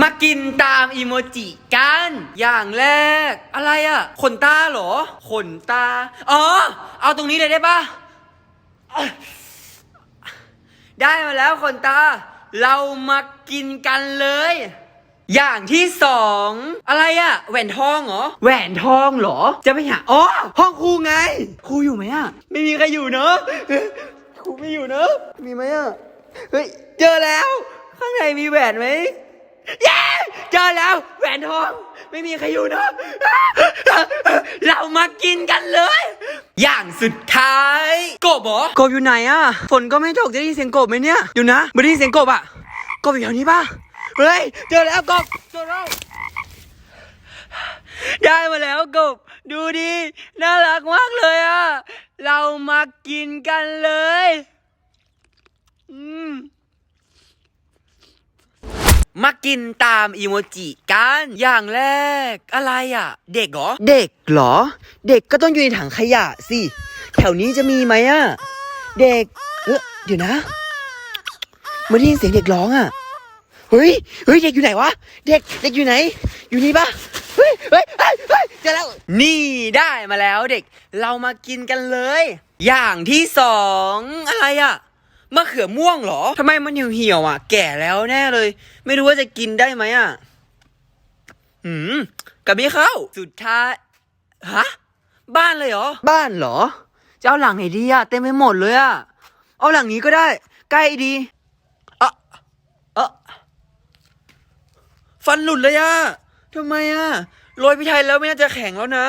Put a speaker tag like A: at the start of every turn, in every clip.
A: มากินตามอีโมจิกัน อย่างแรก อะไรอะขนตาเหรอ ขนตา อ๋อ เอาตรงนี้เลยได้ปะได้มาแล้วขนตา เรามากินกันเลย อย่างที่สอง อะไรอะแหวนทองเหรอ แหวนทองเหรอ จะไปหา อ๋อ ห้องครูไง ครูอยู่ไหมอะไม่มีใครอยู่เนอะ ครูไม่อยู่เนอะ มีไหมอะ เฮ้ย เจอแล้ว ข้างในมีแหวนไหม เย้เจอแล้วแหวนทองไม่มีใครอยู่เนอะเรามากินกันเลย อย่างสุดท้ายกบเหรอกบอยู่ไหนอะฝนก็ไม่ตกจะได้ยินเสียงกบไหมเนี่ยเดี๋ยวนะไม่ได้ยินเสียงกบอะกบอยู่แถวนี้ป่ะเฮ้ยเจอแล้วกบเจอแล้วได้มาแล้วกบ ดูดิน่ารักมากเลยอะ เรามากินกันเลย อืม มากินตามอีโมจิกัน อย่างแรก อะไรอะ เด็กเหรอ เด็กเหรอ เด็กก็ต้องอยู่ในถังขยะสิ แถวนี้จะมีไหมอะ เด็ก เออเดี๋ยวนะไมาได้ยินเสียงเด็กร้องอะ เฮ้ย เฮ้ย เด็กอยู่ไหนวะ เด็ก เด็กอยู่ไหน อยู่นี่ปะเฮ้ย เฮ้ย เฮ้ยเฮ้ยเจอแล้ว นี่ได้มาแล้วเด็ก เรามากินกันเลย อย่างที่สองอะไรอะ มะเขือม่วงเหรอทำไมมันเหี่ยวๆอะ แก่แล้วแน่เลย ไม่รู้ว่าจะกินได้ไหมอะหืมกับไม่เข้า สุดท้ายฮะบ้านเลยเหรอ บ้านเหรอ จะเอาหลังไหนดีอะเต็มไปหมดเลยอะ เอาหลังนี้ก็ได้ ใกล้ดีอะเอะฟันหลุดเลยอะทำไมอะโรยพี่ไทยแล้วไม่น่าจะแข็งแล้วนะ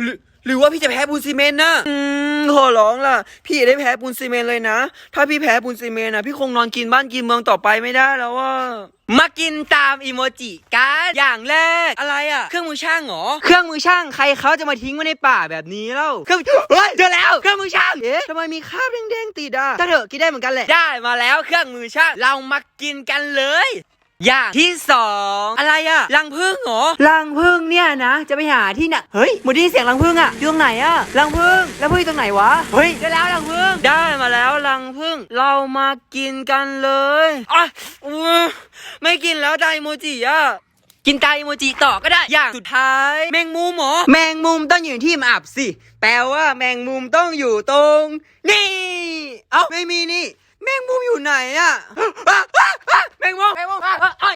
A: หรือ หรือว่าพี่จะแพ้ปูนซีเมนต์นะอืมขอร้องล่ะ พี่อย่าได้แพ้ปูนซีเมนต์เลยนะ ถ้าพี่แพ้ปูนซีเมนต์นะพี่คงนอนกินบ้านกินเมืองต่อไปไม่ได้แล้วว่า มากินตามอีโมจิกันอย่างแรกอะไรอะ เครื่องมือช่างเหรอ เครื่องมือช่างใครเขาจะมาทิ้งไว้ในป่าแบบนี้เล่าเครื่องเฮ้ยเจอแล้ว เครื่องมือช่าง เอ๊ะทำไมมีคราบแดงๆติดอะถ้าเถอะกินได้เหมือนกันแหละ ได้มาแล้วเครื่องมือช่าง เรามากินกันเลย อย่างที่สองอะไรอะรังพึ่งเหรอรังพึ่งเนี่ยนะ จะไปหาที่ไหนเฮ้ยหมดได้ยินเสียงรังพึ่งอะอยู่ตรงไหนอะรังพึ่งแล้วพึ่งอยู่ตรงไหนวะเฮ้ยได้แล้วรังพึ่งได้มาแล้วรังพึ่งเรามากินกันเลยอะอู้ไม่กินแล้วไดโมจิอะกินไดโมจิต่อก็ได้ อย่างสุดท้าย แมงมุมเหรอแมงมุมต้องอยู่ที่มันอับสิ แปลว่าแมงมุมต้องอยู่ตรง นี่ เอ้าไม่มีนี่ แมงมุมอยู่ไหนอะอะอะอะแมงมุมแมงมุมอะอะอะ